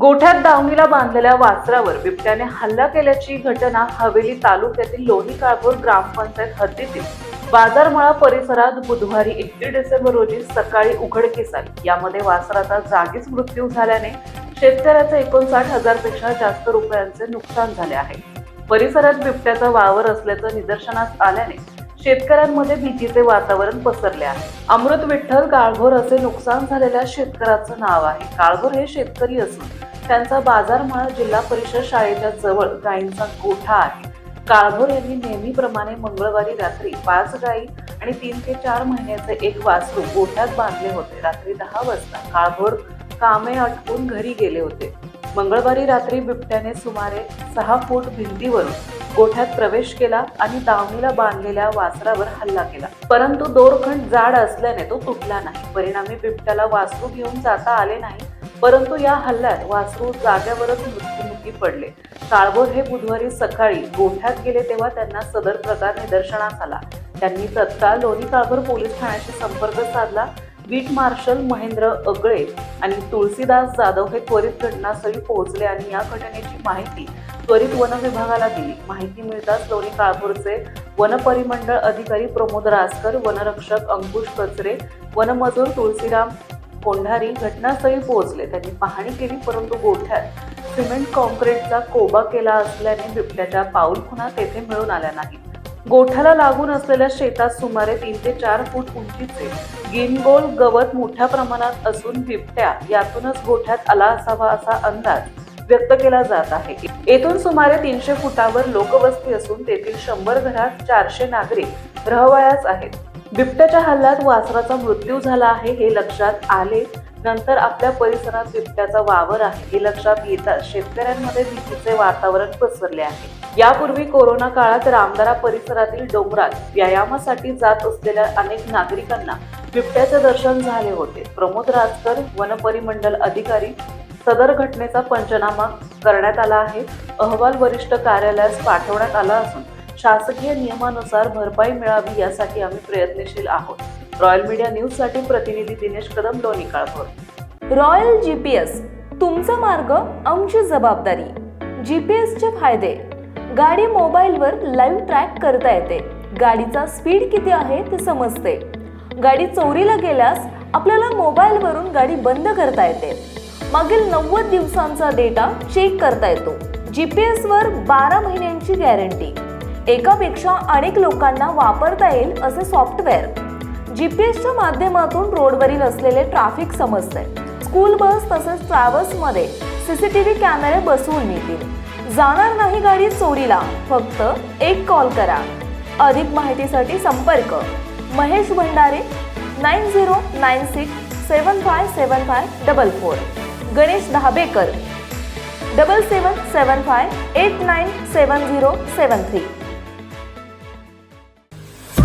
गोठ्यात दावणीला बांधलेल्या वासरावर बिबट्याने हल्ला केल्याची घटना हवेली तालुक्यातील लोणी काळभोर ग्रामपंचायत हद्दीतील बाजारमाळा परिसरात बुधवारी एकतीस डिसेंबर रोजी सकाळी उघडकीस आली. यामध्ये वासराचा जागीच मृत्यू झाल्याने शेतकऱ्याचे एकोणसाठ हजारपेक्षा जास्त रुपयांचे नुकसान झाले आहे. परिसरात बिबट्याचा वावर असल्याचं निदर्शनास आल्याने शेतकऱ्यांमध्ये भीतीचे वातावरण पसरले आहे. अमृत विठ्ठल काळभोर असे नुकसान झालेल्या शेतकऱ्याचं नाव आहे. काळभोर हे शेतकरी असून त्यांचा बाजारमाळ जिल्हा परिषद शाळेच्या जवळ गायींचा गोठा आहे. काळभोर यांनी नेहमीप्रमाणे मंगळवारी रात्री पाच गायी आणि तीन ते चार महिन्याचे एक वासरू गोठ्यात बांधले होते. रात्री दहा वाजता काळभोर कामे अटकून घरी गेले होते. मंगळवारी रात्री बिबट्याने सुमारे सहा फूट भिंतीवरून गोठ्यात प्रवेश केला आणि दावणीला बांधलेल्या वासरावर हल्ला केला. परंतु दोरखंड जाड असल्याने तो तुटला नाही. परिणामी बिबट्याला वासरू घेऊन जाता आले नाही. परंतु या हल्ल्यात वासरू जाग्यावरच मृत्युमुखी पडले. काळभोर हे बुधवारी सकाळी गोठ्यात गेले तेव्हा त्यांना सदर प्रकार निदर्शनास आला. त्यांनी तत्काळ लोणी काळभोर पोलीस ठाण्याशी संपर्क साधला. बीट मार्शल महेंद्र अगळे आणि तुळसीदास जाधव हे त्वरित घटनास्थळी पोहोचले आणि या घटनेची माहिती त्वरित वन विभागाला दिली. माहिती मिळताच लोणी काळपूरचे वनपरिमंडळ अधिकारी प्रमोद रासकर वनरक्षक अंकुश कचरे वनमजूर तुळसीराम कोंढारी घटनास्थळी पोहोचले. त्यांनी पाहणी केली परंतु गोठ्यात सिमेंट कॉन्क्रीटचा कोबा केला असल्याने बिबट्याच्या पाऊलखुणा तेथे मिळून आल्या नाहीत. गोठ्याला लागून असलेल्या शेतात सुमारे तीन ते चार फूट उंचीचे गिनगोल गवत मोठ्या प्रमाणात असून बिबट्या यातूनच गोठ्यात आला असावा असा अंदाज व्यक्त केला जात आहे. येथून सुमारे तीनशे फुटावर लोकवस्ती असून तेथील शंभर घरात चारशे नागरिक रहवायाच आहेत. बिबट्याच्या हल्ल्यात वासराचा मृत्यू झाला आहे हे लक्षात आले. नंतर आपल्या परिसरात बिबट्याचा वावर आहे. हे लक्षात येता शेतकऱ्यांमध्ये भीतीचे वातावरण पसरले आहे. यापूर्वी कोरोना काळात रामदारा परिसरातील डोंगरात व्यायामासाठी जात असलेल्या अनेक नागरिकांना बिबट्याचे दर्शन झाले होते. प्रमोद राजकर वनपरिमंडल अधिकारी सदर घटनेचा पंचनामा करण्यात आला आहे. अहवाल वरिष्ठ कार्यालयास पाठवण्यात आला असून शासकीय नियमानुसार भरपाई मिळावी यासाठी आम्ही प्रयत्नशील आहोत. रॉयल मीडिया न्यूजसाठी प्रतिनिधी दिनेश कदम लोणी काळभोर. रॉयल जीपीएस तुमचा मार्ग आमची जबाबदारी. जीपीएसचे फायदे. गाडी मोबाईलवर लाईव्ह ट्रॅक करता येते. गाडीचा स्पीड किती आहे ते समजते. गाडी चोरीला गेल्यास आपल्याला मोबाईलवरून गाडी बंद करता येते. मागील नव्वद दिवसांचा डेटा चेक करता येतो. जी पी एसवर बारा महिन्यांची गॅरंटी. एकापेक्षा अनेक लोकांना वापरता येईल असे सॉफ्टवेअर. जी पी एसच्या माध्यमातून रोडवरील असलेले ट्रॅफिक समजते स्कूल बस तसेच ट्रॅव्हल्समध्ये सी सी टी व्ही कॅमेरे बसवून मिळतील जाणार नाही गाडी चोरीला फक्त एक कॉल करा. अधिक माहितीसाठी संपर्क. Mahesh Bhandare nine zero nine six seven five seven five double four. Ganesh Dhabekar double seven seven five eight nine seven zero seven three.